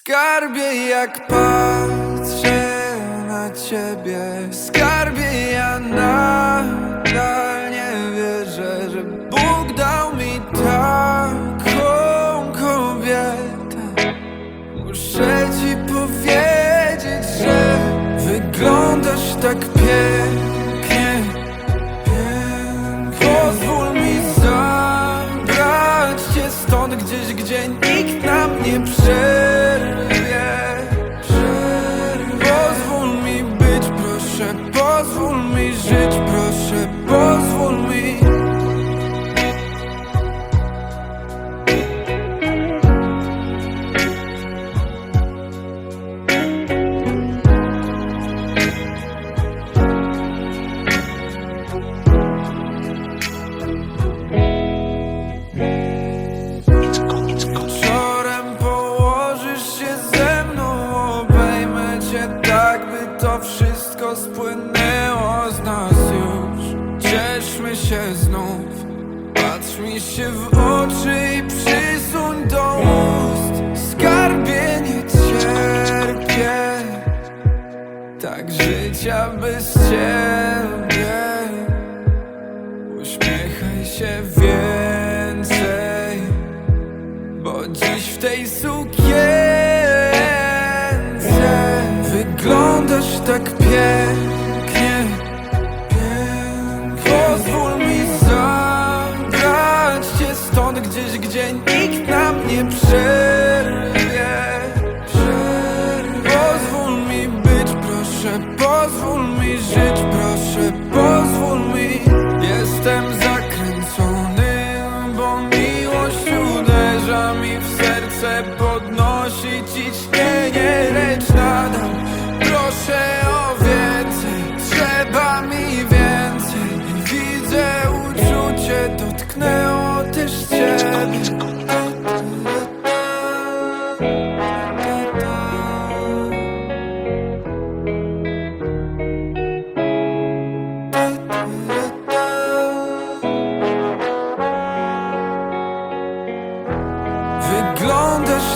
Skarbie jak patrzę na ciebie Skarbie ja nadal nie wierzę Że Bóg dał mi taką kobietę Muszę ci powiedzieć, że wyglądasz tak pięknie. Pozwól mi zabrać cię stąd gdzieś, gdzie nikt nam nie przerwie znów. Patrz mi się w oczy i przysuń do ust. Skarbie nie cierpię. Tak życia bez ciebie. Uśmiechaj się więcej bo dziś w tej sukience Wyglądasz tak pięknie chcę podnosić ciśnienie, lecz nadal proszę o więcej. Trzeba mi więcej. Widzę uczucie, dotknęło też ciebie.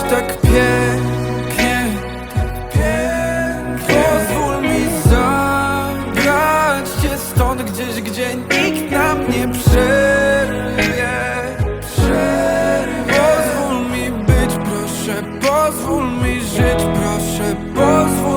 Tak, tak pięknie Pozwól mi zabrać cię stąd gdzieś, gdzie nikt nam nie przerwie. Pozwól mi być, proszę, pozwól mi żyć, proszę, pozwól